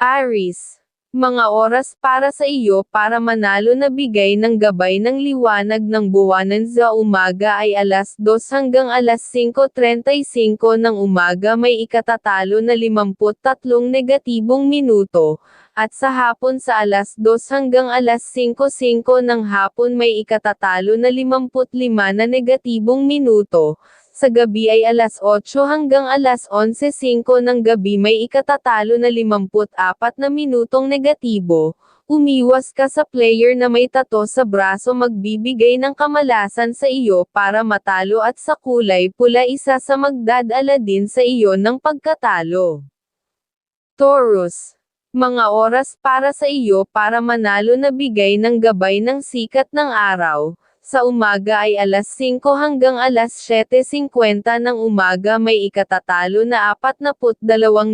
Aris. Mga oras para sa iyo para manalo na bigay ng gabay ng liwanag ng buwanan sa umaga ay alas 2 hanggang alas 5.35 ng umaga may ikatatalo na 53 negatibong minuto, at sa hapon sa alas 2 hanggang alas 5.05 ng hapon may ikatatalo na 55 na negatibong minuto, sa gabi ay alas 8 hanggang alas 11.05 ng gabi may ikatatalo na 54 na minutong negatibo. Umiwas ka sa player na may tato sa braso magbibigay ng kamalasan sa iyo para matalo at sa kulay pula isa sa magdadala din sa iyo ng pagkatalo. Taurus. Mga oras para sa iyo para manalo na bigay ng gabay ng sikat ng araw. Sa umaga ay alas 5 hanggang alas 7.50 ng umaga may ikatatalo na 42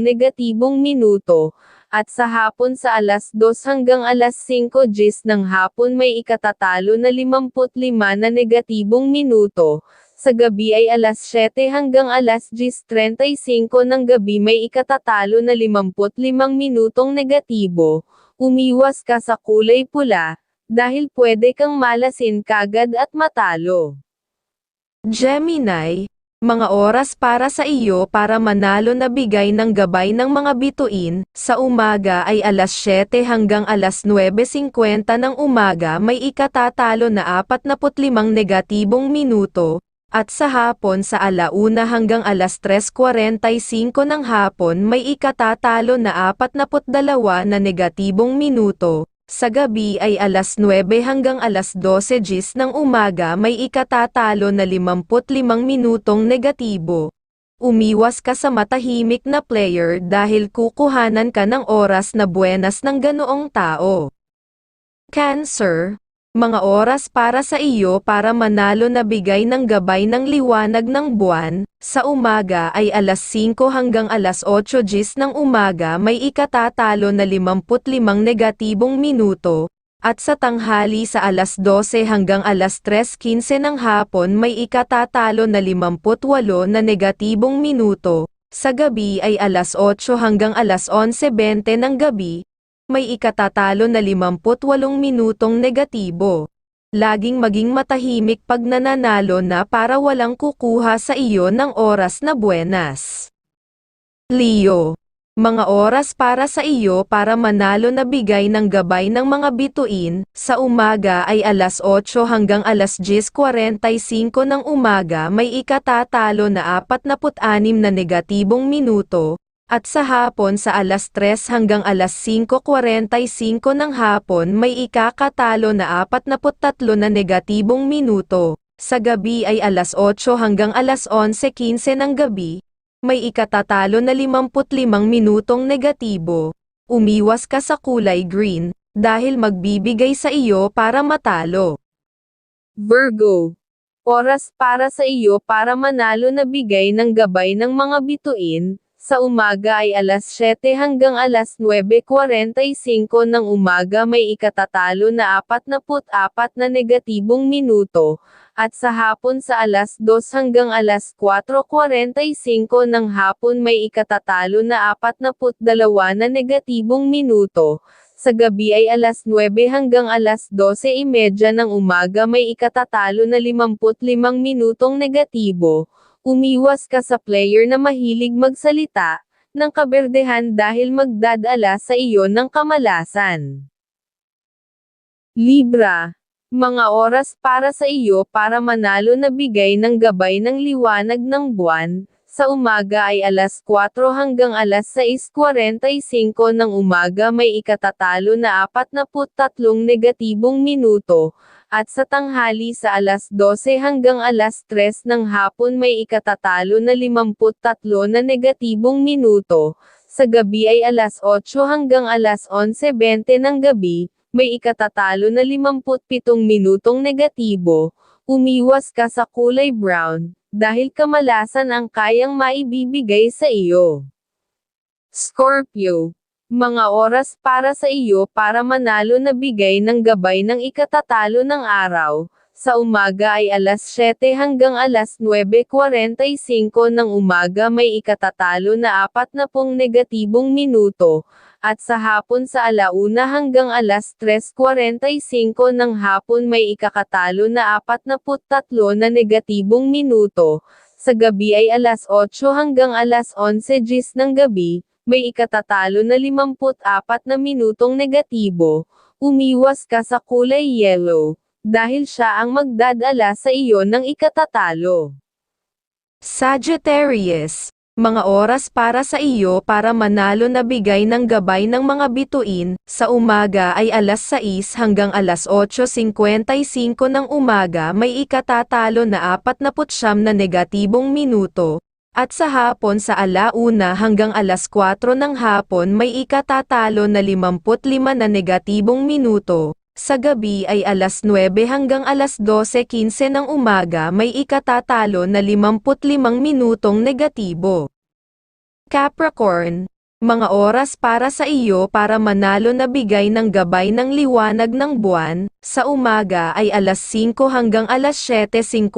negatibong minuto, at sa hapon sa alas 2 hanggang alas 5 gis ng hapon may ikatatalo na 55 na negatibong minuto, sa gabi ay alas 7 hanggang alas 10.35 ng gabi may ikatatalo na 55 minutong negatibo, umiwas ka sa kulay pula, dahil pwede kang malasin kagad at matalo. Gemini, mga oras para sa iyo para manalo na bigay ng gabay ng mga bituin, sa umaga ay alas 7 hanggang alas 9.50 ng umaga may ikatatalo na 45 negatibong minuto, at sa hapon sa alauna hanggang alas 3.45 ng hapon may ikatatalo na 42 na negatibong minuto, sa gabi ay alas 9 hanggang alas 12 gis ng umaga may ikatatalo na 55 minutong negatibo. Umiwas ka sa matahimik na player dahil kukuhanan ka ng oras na buenas ng ganoong tao. Cancer, mga oras para sa iyo para manalo na bigay ng gabay ng liwanag ng buwan, sa umaga ay alas 5 hanggang alas 8 gis ng umaga may ikatatalo na 55 negatibong minuto, at sa tanghali sa alas 12 hanggang alas 3.15 ng hapon may ikatatalo na 58 na negatibong minuto, sa gabi ay alas 8 hanggang alas 11.20 ng gabi, may ikatatalo na 58 minutong negatibo. Laging maging matahimik pag nananalo na para walang kukuha sa iyo ng oras na buenas. Leo. Mga oras para sa iyo para manalo na bigay ng gabay ng mga bituin, sa umaga ay alas 8 hanggang alas 10.45 ng umaga may ikatatalo na 46 na negatibong minuto, at sa hapon sa alas 3 hanggang alas 5.45 ng hapon may ikakatalo na 43 na negatibong minuto. Sa gabi ay alas 8 hanggang alas 11.15 ng gabi, may ikatatalo na 55 minutong negatibo. Umiwas ka sa kulay green, dahil magbibigay sa iyo para matalo. Virgo. Oras para sa iyo para manalo na bigay ng gabay ng mga bituin, sa umaga ay alas 7 hanggang alas 9.45 ng umaga may ikatatalo na 44 na negatibong minuto, at sa hapon sa alas 2 hanggang alas 4.45 ng hapon may ikatatalo na 42 na negatibong minuto, sa gabi ay alas 9 hanggang alas 12.30 ng umaga may ikatatalo na 55 minutong negatibo, Umiwas ka sa player na mahilig magsalita, ng kaberdehan dahil magdadala sa iyo ng kamalasan. Libra. Mga oras para sa iyo para manalo na bigay ng gabay ng liwanag ng buwan, sa umaga ay alas 4 hanggang alas 6.45 ng umaga may ikatatalo na 43 negatibong minuto, at sa tanghali sa alas 12 hanggang alas 3 ng hapon may ikatatalo na 53 na negatibong minuto, sa gabi ay alas 8 hanggang alas 11.20 ng gabi, may ikatatalo na 57 minutong negatibo, umiwas ka sa kulay brown, dahil kamalasan ang kayang maibibigay sa iyo. Scorpio mga oras para sa iyo para manalo na bigay ng gabay ng ikatatalo ng araw. Sa umaga ay alas 7 hanggang alas 9.45 ng umaga may ikatatalo na 40 negatibong minuto, at sa hapon sa alauna hanggang alas 3.45 ng hapon may ikakatalo na 43 na negatibong minuto, sa gabi ay alas 8 hanggang alas 11 gis ng gabi, may ikatatalo na 54 na minutong negatibo, umiwas ka sa kulay yellow, dahil siya ang magdadala sa iyo ng ikatatalo. Sagittarius, mga oras para sa iyo para manalo na bigay ng gabay ng mga bituin, sa umaga ay alas 6 hanggang alas 8.55 ng umaga may ikatatalo na 49 na negatibong minuto, at sa hapon sa alauna hanggang alas 4 ng hapon may ikatatalo na 55 na negatibong minuto. Sa gabi ay alas 9 hanggang alas 12.15 ng umaga may ikatatalo na 55 minutong negatibo. Capricorn, mga oras para sa iyo para manalo na bigay ng gabay ng liwanag ng buwan, sa umaga ay alas 5 hanggang alas 7.55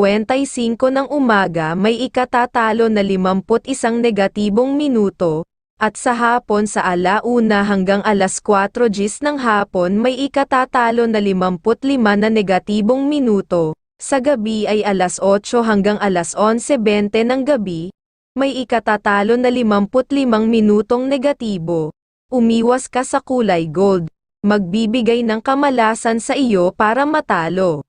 ng umaga may ikatatalo na 51 negatibong minuto, at sa hapon sa alauna hanggang alas 4 gis ng hapon may ikatatalo na 55 na negatibong minuto, sa gabi ay alas 8 hanggang alas 11.20 ng gabi, may ikatatalo na 55 minutong negatibo. Umiwas ka sa kulay gold, magbibigay ng kamalasan sa iyo para matalo.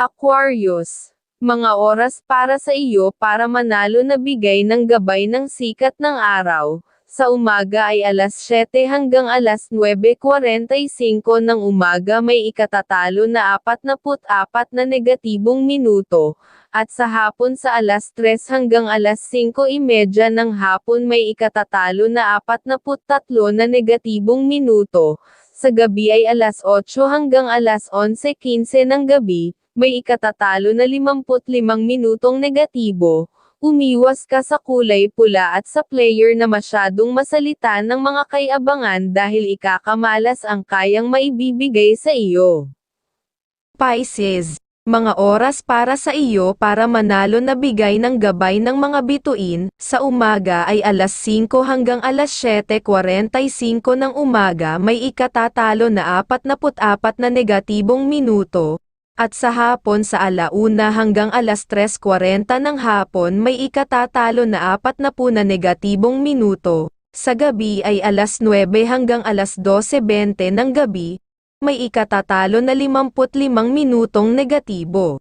Aquarius, mga oras para sa iyo para manalo na bigay ng gabay ng sikat ng araw. Sa umaga ay alas 7 hanggang alas 9.45 ng umaga may ikatatalo na 44 na negatibong minuto, at sa hapon sa alas 3 hanggang alas 5.30 ng hapon may ikatatalo na 43 na negatibong minuto, sa gabi ay alas 8 hanggang alas 11.15 ng gabi, may ikatatalo na 55 minutong negatibo, umiwas ka sa kulay pula at sa player na masyadong masalita ng mga kaiabangan dahil ikakamalas ang kayang maibibigay sa iyo. Pisces, mga oras para sa iyo para manalo na bigay ng gabay ng mga bituin, sa umaga ay alas 5 hanggang alas 7.45 ng umaga may ikatatalo na 44 na negatibong minuto, at sa hapon sa alauna hanggang alas 3.40 ng hapon may ikatatalo na 40 na negatibong minuto, sa gabi ay alas 9 hanggang alas 12.20 ng gabi, may ikatatalo na 55 minutong negatibo.